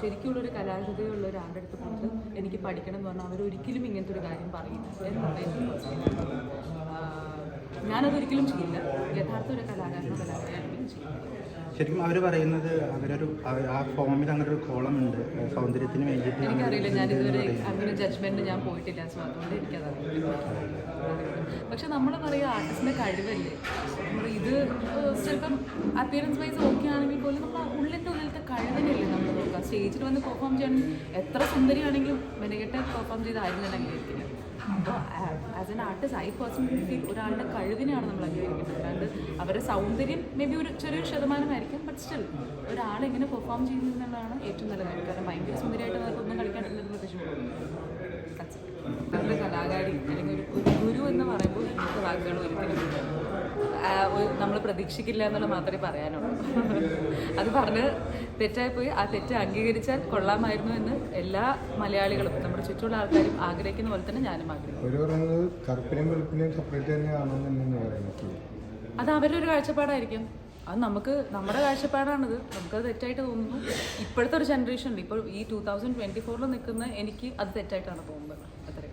ശരിക്കുള്ള ഒരു കലാകൃതിയുള്ള ഒരാളുടെ അടുത്ത് പോയിട്ട് എനിക്ക് പഠിക്കണം എന്ന് പറഞ്ഞാൽ അവരൊരിക്കലും ഇങ്ങനത്തെ ഒരു കാര്യം പറയില്ല എന്നുള്ള എനിക്ക്. ഞാനതൊരിക്കലും ചെയ്യില്ല. യഥാർത്ഥ ഒരു കലാകാരനോ കലാകാരനും ചെയ്യില്ല. ശരിക്കും അവർ പറയുന്നത് അവരൊരു ആ ഫോമിൽ അങ്ങനെ ഒരു കോളം ഉണ്ട്. സൗന്ദര്യത്തിന് വേണ്ടിയിട്ട് എനിക്കറിയില്ല. ഞാൻ ഇതുവരെ അങ്ങനെ ജഡ്ജ്മെന്റ് ഞാൻ പോയിട്ടില്ല. സോ അതുകൊണ്ട് എനിക്കതറിയില്ല. പക്ഷെ നമ്മൾ പറയുക ആർട്ടിസ്റ്റിന്റെ കഴിവല്ലേ? നമ്മൾ ഇത് ചിലപ്പം അപ്പിയറൻസ് വൈസ് ഓക്കെ ആണെങ്കിൽ പോലും നമ്മൾ സ്റ്റേജിൽ വന്ന് പെർഫോം ചെയ്യണം. എത്ര സുന്ദരിയാണെങ്കിലും മെനകെട്ട് പെർഫോം ചെയ്ത് ആയിരുന്നു തന്നെ അംഗീകരിക്കുന്നത് അപ്പോൾ as an artist I personally ഒരാളുടെ കഴിവിനെയാണ് നമ്മൾ അംഗീകരിക്കുന്നത് അല്ലാണ്ട് അവരുടെ സൗന്ദര്യം മേ ബി ഒരു ചെറിയൊരു ശതമാനമായിരിക്കും ബട്ട് സ്റ്റിൽ ഒരാൾ എങ്ങനെ പെർഫോം ചെയ്യുന്നു എന്നുള്ളതാണ് ഏറ്റവും നല്ല കാര്യം കാരണം ഭയങ്കര സുന്ദരിയായിട്ട് ഒന്നും കളിക്കാൻ നല്ല കലാകാരി അല്ലെങ്കിൽ ഒരു ഗുരു എന്ന് പറയുമ്പോൾ വാക്കുകൾ ഒരിക്കലും നമ്മൾ പ്രതീക്ഷിക്കില്ല എന്നുള്ള മാത്രമേ പറയാനുള്ളൂ. അത് പറഞ്ഞ് തെറ്റായിപ്പോയി. ആ തെറ്റ് അംഗീകരിച്ചാൽ കൊള്ളാമായിരുന്നു എന്ന് എല്ലാ മലയാളികളും നമ്മുടെ ചുറ്റുമുള്ള ആൾക്കാരും ആഗ്രഹിക്കുന്ന പോലെ തന്നെ ഞാനും ആഗ്രഹിക്കുന്നു. അത് അവരുടെ ഒരു കാഴ്ചപ്പാടായിരിക്കും. അത് നമുക്ക് നമ്മുടെ കാഴ്ചപ്പാടാണിത്. നമുക്കത് തെറ്റായിട്ട് തോന്നുന്നു. ഇപ്പോഴത്തെ ഒരു ജനറേഷൻ ഉണ്ട്. ഇപ്പോൾ ഈ ടൂ തൗസൻഡ് ട്വന്റി ഫോറിൽ നിൽക്കുന്ന എനിക്ക് അത് തെറ്റായിട്ടാണ് തോന്നുന്നത്. അത്രയും